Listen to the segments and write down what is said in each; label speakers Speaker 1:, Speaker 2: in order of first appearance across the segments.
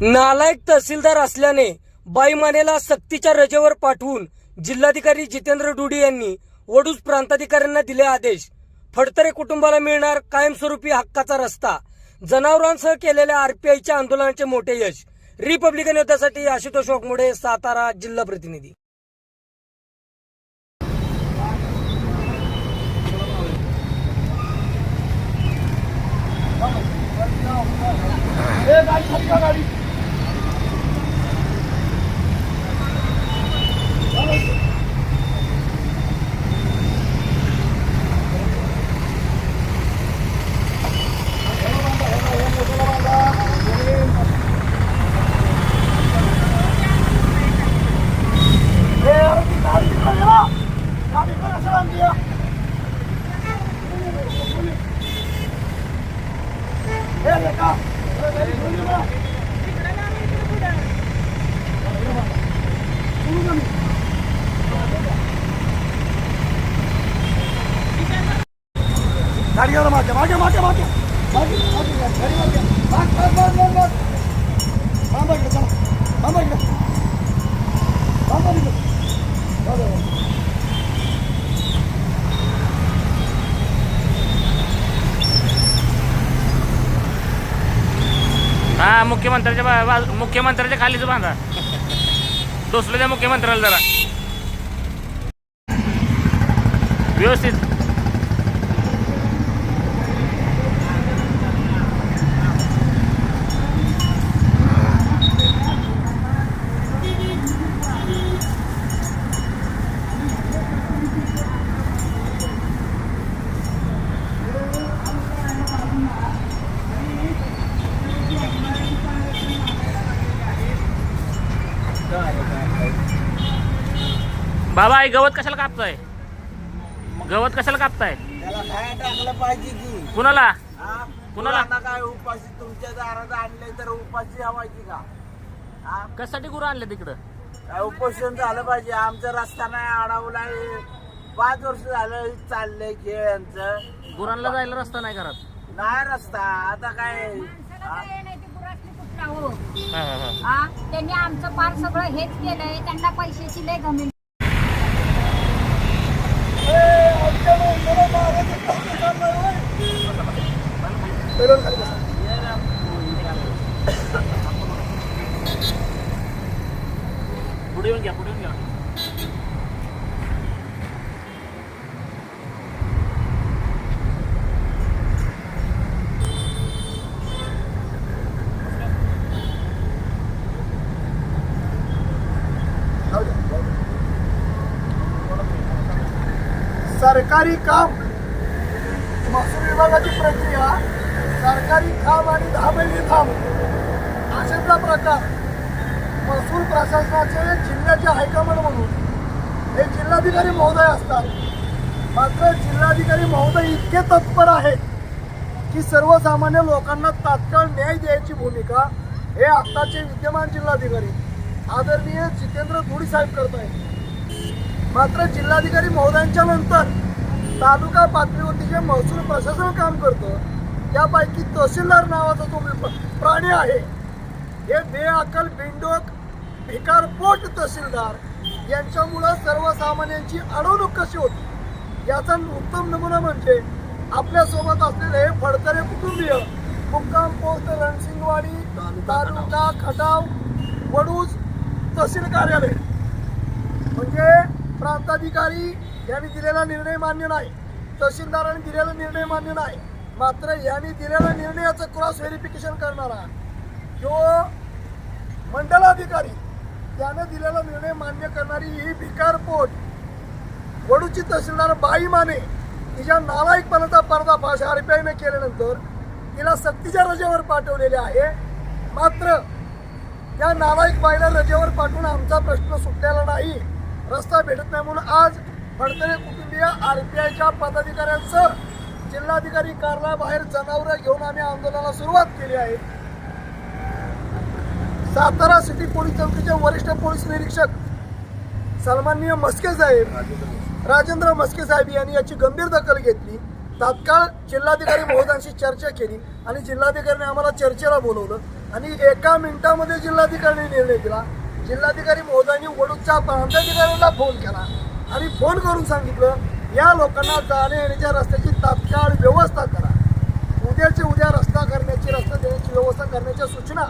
Speaker 1: नालायक तहसीलदार असल्याने बाईमानेला सक्तीच्या रजेवर पाठवून जिल्हाधिकारी जितेंद्र डुडी यांनी वडूज प्रांताधिकाऱ्यांना दिले आदेश. फडतरे कुटुंबाला मिळणार कायमस्वरूपी हक्काचा रस्ता. जनावरांसह केलेल्या आरपीआयच्या आंदोलनाचे मोठे यश. रिपब्लिकन युद्धासाठी आशुतोष वाघमोडे सातारा जिल्हा प्रतिनिधी.
Speaker 2: गाड़ी. मागे मागे मागे मागे मागे
Speaker 3: हा मुख्यमंत्र्याच्या बा- बा- मुख्यमंत्र्याच्या खालीच बांधा. डोसलं त्या मुख्यमंत्र्याला जरा. व्यवस्थित. बाबा आई गवत कशाला कापताय गवत कशाला कापताय
Speaker 4: त्याला खाया टाकलं पाहिजे की
Speaker 3: कुणाला
Speaker 4: हा?
Speaker 3: कुणाला?
Speaker 4: मुलांना काय उपाशी तुमच्या दारात आणले तर उपाशी हवायची का हा?
Speaker 3: कशासाठी गुरु आणले तिकडं
Speaker 4: काय उपोषण झालं पाहिजे आमचा रस्ता नाही अडवला पाच वर्ष झालं हे चाललंय खेळ यांचं
Speaker 3: गुरांना जायला रस्ता नाही घरात
Speaker 4: नाही रस्ता आता काय हा?
Speaker 5: काय हो?
Speaker 3: हा, हा, हा.
Speaker 5: हा? त्यांनी आमचं पार सगळं हेच केलंय त्यांना पैशाची लय गमी
Speaker 2: पेरोल खाली बसा.
Speaker 3: पुढे येऊन घ्या पुढे येऊन घ्या
Speaker 2: जाऊ द्या, जाऊ द्या. सरकारी काम महसूल विभागाची प्रक्रिया सरकारी काम आणि धाबेली खांब. थांब अशातला प्रकार. महसूल प्रशासनाचे जिल्ह्याचे हायकमांड म्हणून. हे जिल्हाधिकारी महोदय असतात. मात्र जिल्हाधिकारी महोदय इतके तत्पर आहेत की सर्वसामान्य लोकांना तात्काळ न्याय द्यायची भूमिका हे आत्ताचे विद्यमान जिल्हाधिकारी आदरणीय जितेंद्र धुडी साहेब करत आहेत. मात्र जिल्हाधिकारी महोदयांच्या नंतर तालुका पातळीवरती जे महसूल प्रशासन काम करतं यापैकी तहसीलदार नावाचा तो विप- प्राणी आहे. हे बेअकल बिंडोक भिकारपोट तहसीलदार यांच्यामुळं सर्वसामान्यांची अडवणूक कशी होती? याचा उत्तम नमुना म्हणजे आपल्यासोबत असलेले हे फडतरे कुटुंबीय मुक्काम पोस्ट रणसिंगवाडी तालुका खटाव वडूज तहसील कार्यालय. म्हणजे प्रांताधिकारी यांनी दिलेला निर्णय मान्य नाही. तहसीलदारांनी दिलेला निर्णय मान्य नाही. मात्र यांनी दिलेल्या निर्णयाचं क्रॉस व्हेरिफिकेशन करणारा जो मंडलाधिकारी त्यानं दिलेला निर्णय मान्य करणारी ही भिकारपोट वडूची तहसीलदार बाई माने तिच्या नालायकपणाचा पर्दाफाश आयने केल्यानंतर तिला सक्तीच्या रजेवर पाठवलेले आहे. मात्र त्या नालायक बाईला रजेवर पाठवून आमचा प्रश्न सुटलेला नाही. रस्ता भेटत नाही म्हणून आज फडतरे कुटुंबीय आरपीआयच्या पदाधिकाऱ्यांसह जिल्हाधिकारी कार्यालयाबाहेर जनावरं घेऊन आम्ही आंदोलनाला सुरुवात केली आहे. सातारा सिटी पोलीस चौकीचे वरिष्ठ पोलीस निरीक्षक सन्माननीय मस्के साहेब राजेंद्र मस्के साहेब यांनी याची गंभीर दखल घेतली. तात्काळ जिल्हाधिकारी महोदयांशी चर्चा केली आणि जिल्हाधिकाऱ्यांनी आम्हाला चर्चेला बोलवलं आणि एका मिनिटामध्ये जिल्हाधिकाऱ्यांनी निर्णय दिला. जिल्हाधिकारी महोदयांनी वडूदच्या प्रांताधिकाऱ्यांना फोन केला आणि फोन करून सांगितलं या लोकांना जाण्या येण्याच्या रस्त्याची तात्काळ व्यवस्था करा. उद्याचे उद्या रस्ता करण्याची रस्ता देण्याची व्यवस्था करण्याच्या सूचना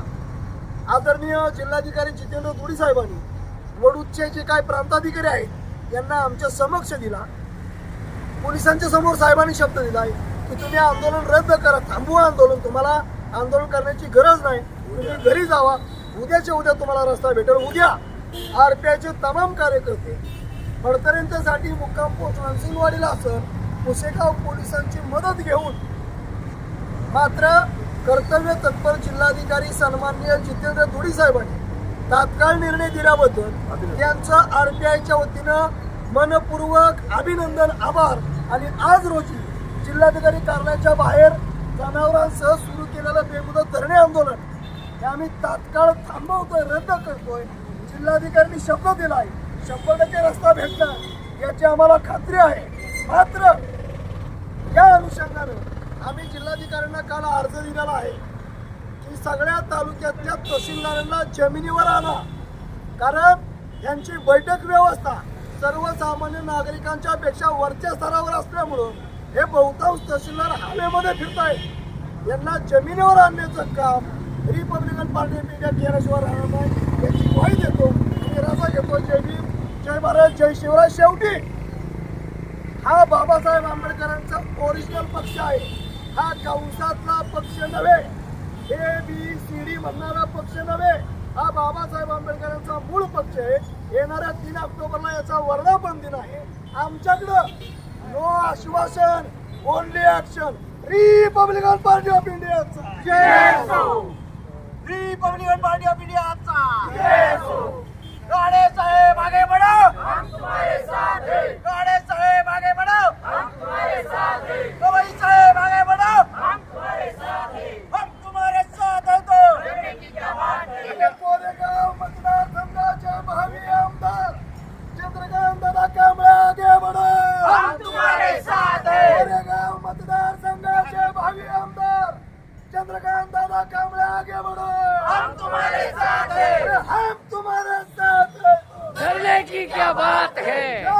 Speaker 2: आदरणीय जिल्हाधिकारी जितेंद्र धुडी साहेबांनी वडूदचे जे काय प्रांताधिकारी आहेत यांना आमच्या समक्ष दिला. पोलिसांच्या समोर साहेबांनी शब्द दिला आहे की तुम्ही आंदोलन रद्द करा थांबवा आंदोलन तुम्हाला आंदोलन करण्याची गरज नाही तुम्ही घरी जावा उद्याच्या उद्या तुम्हाला रस्ता भेटेल. उद्या आरपीआयचे तमाम कार्यकर्ते फडतऱ्यांच्यासाठी मुक्काम पोस्ट नरसिंहवाडीला असं पुसेगाव पोलिसांची मदत घेऊन मात्र कर्तव्य तत्पर जिल्हाधिकारी सन्माननीय जितेंद्र धुडी साहेबांनी तात्काळ निर्णय दिल्याबद्दल त्यांचं आयच्या वतीनं मनपूर्वक अभिनंदन आभार. आणि आज रोजी जिल्हाधिकारी कार्यालयाच्या बाहेर जनावरांसह सुरू केलेलं बेमुदत धरणे आंदोलन हे आम्ही तात्काळ थांबवतोय रद्द करतोय. जिल्हाधिकाऱ्यांनी शब्द आहे शंभर टक्के रस्ता भेटणार याची आम्हाला खात्री आहे. मात्र या अनुषंगानं आम्ही जिल्हाधिकाऱ्यांना काल अर्ज दिलेला आहे की सगळ्या तालुक्यातल्या तहसीलदारांना जमिनीवर आणा. कारण यांची बैठक व्यवस्था सर्वसामान्य नागरिकांच्या पेक्षा वरच्या स्तरावर असल्यामुळं हे बहुतांश तहसीलदार हवेमध्ये फिरतायत. यांना जमिनीवर आणण्याचं काम रिपब्लिकन पार्टी ऑफ इंडिया केल्याशिवाय राहणार नाही याची ग्वाही देतो आणि रजा घेतो जय भीम जय भारत जय शिवराय. शेवटी हा बाबासाहेब आंबेडकरांचा ओरिजिनल पक्ष आहे. हा कंसातला पक्ष नव्हे. ए बी सी डी म्हणणारा पक्ष नव्हे. हा बाबासाहेब आंबेडकरांचा मूळ पक्ष आहे. येणाऱ्या तीन ऑक्टोबरला याचा वर्धापन दिन आहे. आमच्याकडं नो आश्वासन only action Republican party of इंडियाचा रिपब्लिकन पार्टी ऑफ इंडियाचा
Speaker 1: बात है।